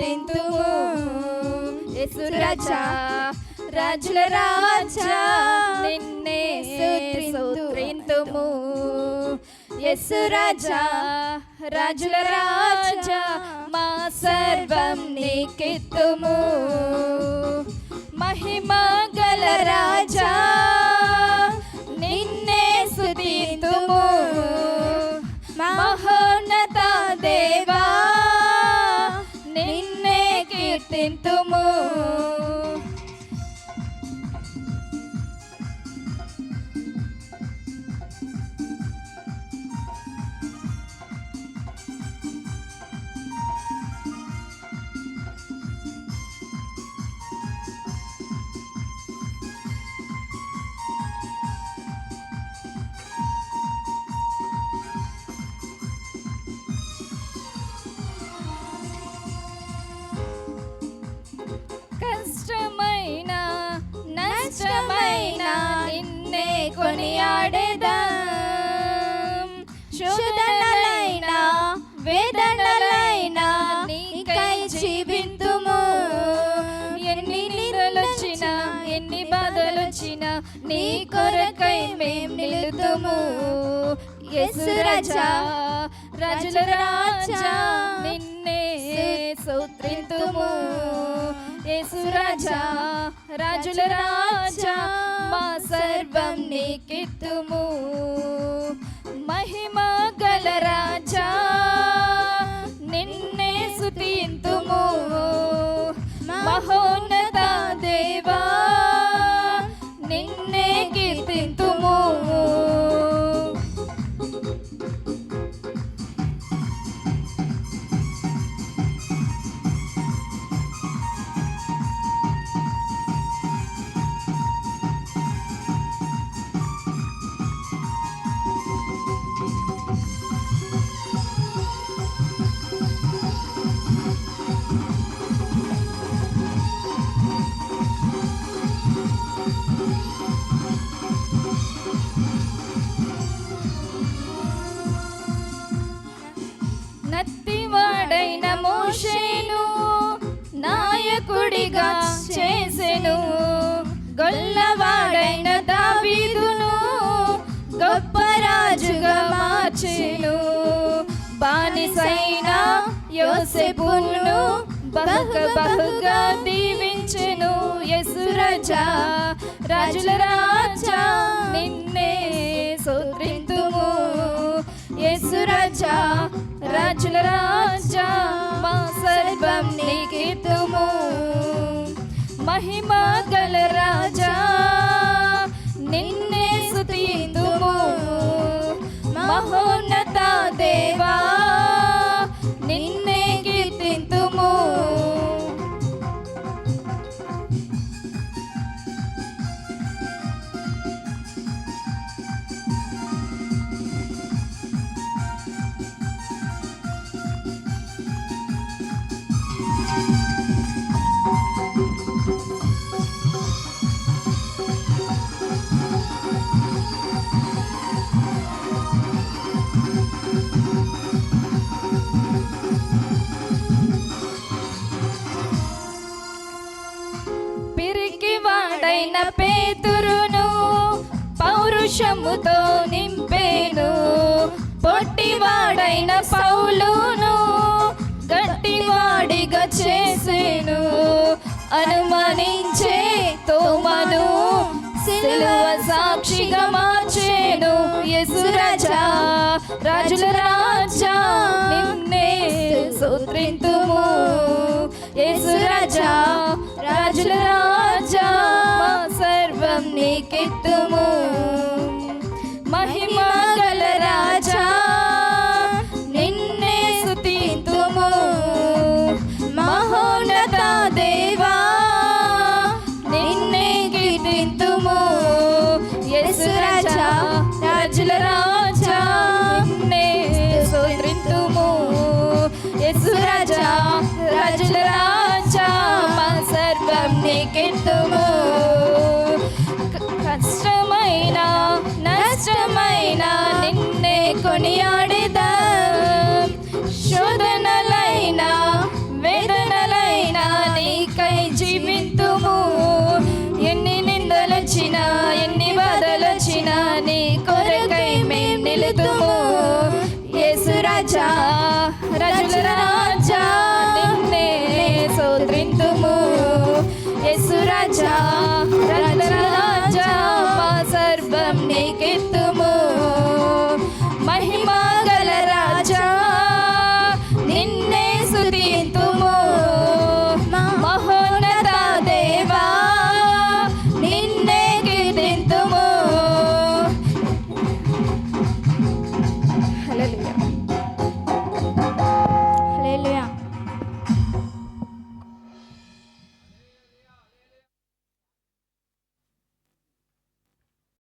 కీర్తింతుము యేసు రాజా. రాజుల రాజా. నిన్నే స్తోత్రింతుము యేసు రాజా. రాజుల రాజా. మా సర్వం నీకిత్తుము. మహిమ గల ಗೆತ್ತೆಂತು నీకై ఎన్ని నిరలొచ్చినా ఎన్ని బాధలొచ్చినా నీ కొరకై మేం నిలుతుము యేసు రాజా రాజుల రాజా నిన్నే సూత్రింతుము యేసు రాజా రాజుల రాజా మా సర్వం నీకిత్తుము. నాయకుడిగా చేసెను. గొల్లవాడైన దావీదును గొప్ప రాజుగా మార్చెను. బానిసైన యోసెపును బహుక బహుగా దీవించెను. యసు రాజా రాజుల రాజా నిన్నే సోత్రింతుము యసు రాజా రాజుల రాజా మా సర్వం నీకితుము మహిమ గల వాడైన పౌలును గట్టివాడిగా చేసేను. అనుమానించే తోమను సిలువ సాక్షిగా మార్చేను. యేసు రాజా రాజుల రాజా నిన్నే సూత్రింతుము యేసు రాజా రాజుల రాజా సర్వం నీకెత్తుము. మహిమ